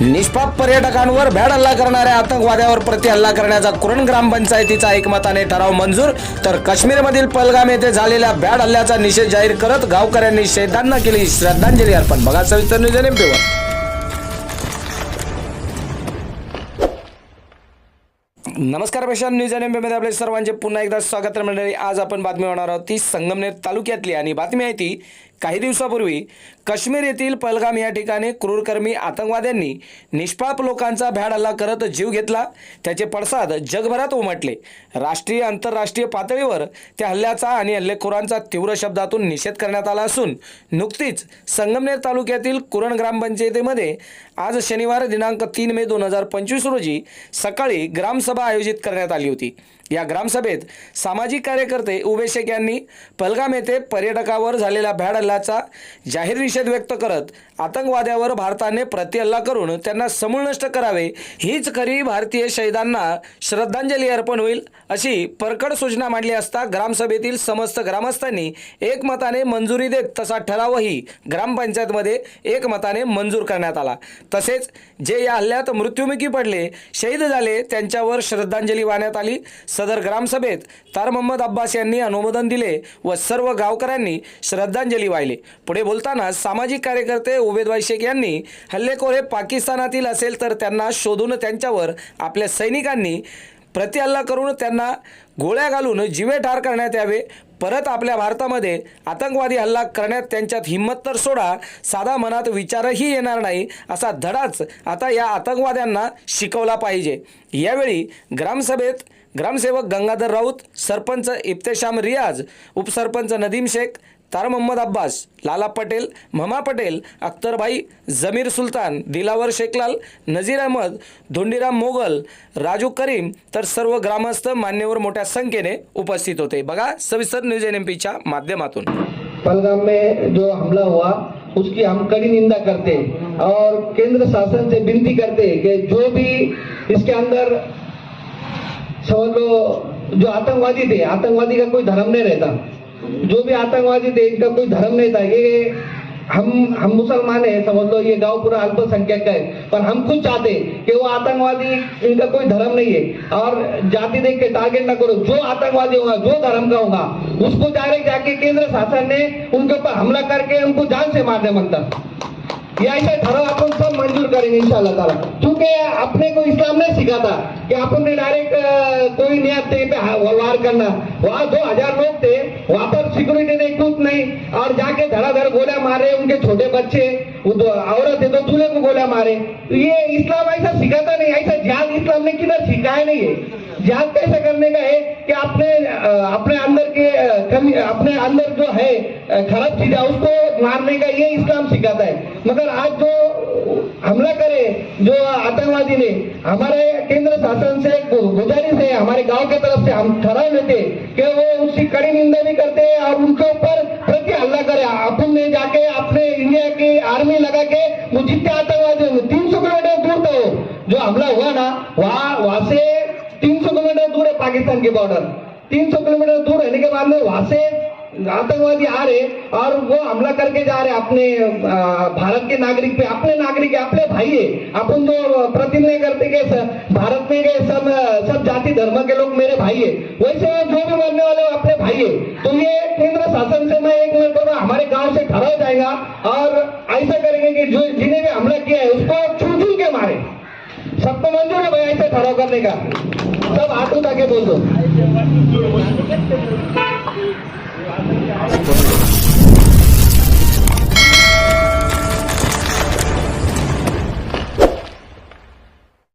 निष्पाप पर्यटकांवर भ्याड हल्ला करणाऱ्या आतंकवाद्यावर प्रति हल्ला करण्याचा कुरण ग्रामपंचायतीचा एकमताने ठराव मंजूर. तर काश्मीरमधील पलगाम येथे झालेल्या भ्याड हल्ल्याचा निषेध जाहीर करत गावकऱ्यांनी शहीदांना केली श्रद्धांजली अर्पण. बघा सविस्तर न्यूज एमपीवर नमस्कार पेशा न्यूज एनमध्ये आपले सर्वांचे पुन्हा एकदा स्वागत मंडळी. आज आपण बातमी होणार आहोत ती संगमनेर तालुक्यातली. आणि बातमी आहे ती काही दिवसापूर्वी काश्मीर येथील पलगाम या ठिकाणी क्रूरकर्मी आतंकवाद्यांनी निष्पाप लोकांचा भ्याड हल्ला करत जीव घेतला. त्याचे पडसाद जगभरात उमटले. राष्ट्रीय आंतरराष्ट्रीय पातळीवर त्या हल्ल्याचा आणि हल्लेखोरांचा तीव्र शब्दातून निषेध करण्यात आला असून नुकतीच संगमनेर तालुक्यातील कुरण ग्रामपंचायतीमध्ये आज शनिवार दिनांक तीन मे दोन हजार पंचवीस रोजी सकाळी ग्रामसभा आयोजित करण्यात आली होती. या ग्रामसभेत सामाजिक कार्यकर्ते उभे शेख यांनी पलगाम येथे पर्यटकावर झालेला भ्याड हल्ल्याचा जाहीर निषेध व्यक्त करत आतंकवाद्यावर भारताने प्रतिहल्ला करून त्यांना समूळ नष्ट करावे हीच खरी भारतीय शहीदांना श्रद्धांजली अर्पण होईल अशी परकड सूचना मांडली असता ग्रामसभेतील समस्त ग्रामस्थांनी एकमताने मंजुरी देत तसा ठरावही ग्रामपंचायतमध्ये एकमताने मंजूर करण्यात आला. तसेच जे या हल्ल्यात मृत्युमुखी पडले शहीद झाले त्यांच्यावर श्रद्धांजली वाहण्यात आली. सदर ग्रामसभेत तार मोहम्मद अब्बास यांनी अनुमोदन दिले व सर्व गावकऱ्यांनी श्रद्धांजली वाहिली पुढे बोलताना सामाजिक कार्यकर्ते उबेद शेख यांनी हल्लेखोर हे पाकिस्तानातील असेल तर त्यांना शोधून त्यांच्यावर आपल्या सैनिकांनी प्रतिहल्ला करून त्यांना गोळ्या घालून जीवे ठार करण्यात यावे. परत आपल्या भारतामध्ये आतंकवादी हल्ला करण्यात त्यांच्यात हिंमत तर सोडा साधा मनात विचारही येणार नाही असा धडाच आता या आतंकवाद्यांना शिकवला पाहिजे. यावेळी ग्रामसभेत ग्रामसेवक गंगाधर राऊत सरपंच इफ्तेशाम रियाज उपसरपंच नदीम शेख तार मोहम्मद अब्बास लाला पटेल ममा पटेल अख्तरभाई जमीर सुलतान दिलावर शेखलाल नजीर अहमद धोंडीराम मोगल राजू करीम तर सर्व ग्रामस्थ मान्यवर मोठ्या संख्येने उपस्थित होते. बघा सविस्तर न्यूज एन एम पीच्या माध्यमातून. पलगाम में जो हमला हुआ उसकी हम कड़ी निंदा करते हैं और केंद्र शासन से विनती करते हैं कि जो भी इसके अंदर समझ लो जो आतंकवादी थे आतंकवादी का कोई धर्म नहीं रहता। जो भी आतंकवादी थे, इनका कोई धर्म नहीं था। ये हम हम मुसलमान है, समझ लो, ये गाँव पूरा अल्पसंख्यक का है। पर हम खुद चाहते कि वो आतंकवादी, इनका कोई धर्म नहीं है। और जाति देख के टारगेट ना करो। जो आतंकवादी होगा, जो धर्म का होगा, उसको डायरेक्ट जाके केंद्र शासन ने उनके ऊपर हमला करके उनको जान से मारने मंगता ये ऐसे ठराव अपन सब मंजूर करेंगे इंशाल्लाह ताला. क्योंकि अपने को इस्लाम ने सिखाता कि अपन ने डायरेक्ट कोई नियत थे पे वार करना वहाँ दो हजार लोग थे वहाँ पर सिक्योरिटी नहीं कुछ नहीं. और जाके धड़ाधड़ गोलियां मारे उनके छोटे बच्चे वो दो औरत है तो दूल्हे को गोलियां मारे. ये इस्लाम ऐसा सिखाता नहीं ऐसा जिहाद इस्लाम ने किधर सिखाया नहीं है जिहाद कैसे करने का है कि अपने अपने अंदर के कमी अपने अंदर जो है खराब चीज है उसको मारने का ये इस्लाम सिखाता है। मगर आज जो हमला करे, जो आतंकवादी ने, हमारे केंद्र शासन से, गुजारिश है, हमारे गाँव के तरफ़ से हम ठहराव लेते, कि वो उसकी कड़ी निंदा भी करते हैं और उनके ऊपर प्रति हमला करे। अपन ने जाके, अपने इंडिया की आर्मी लगा के, वो जितने आतंकवादी होंगे, तीन सौ किलोमीटर दूर वो। जो हमला हुआ ना, वहाँ, वहाँ से तीन सौ किलोमीटर दूर है पाकिस्तान की बॉर्डर तीन सौ किलोमीटर दूर रहने के बाद में वहाँ से आतंकवादी आ रहे और वो हमला करके जा रहे अपने भारत के नागरिक पे, अपने नागरिक है, अपने भाई है। अपन तो प्रतिज्ञा करते कि भारत में के सब सब जाति धर्म के लोग मेरे भाई है। वैसे जो भी मरने वाले वो अपने भाई है। तो ये केंद्र शासन से मैं एक मिनट बोलूँगा हमारे गाँव से ठहरा जाएगा और ऐसा करेंगे कि जो, जिन्हें भी हमला किया है, उसको छू छू के मारे। सबको मंजूर है भाई, ऐसे ठहराव करने का। सब हाथ उठा बोल दो। Thank you.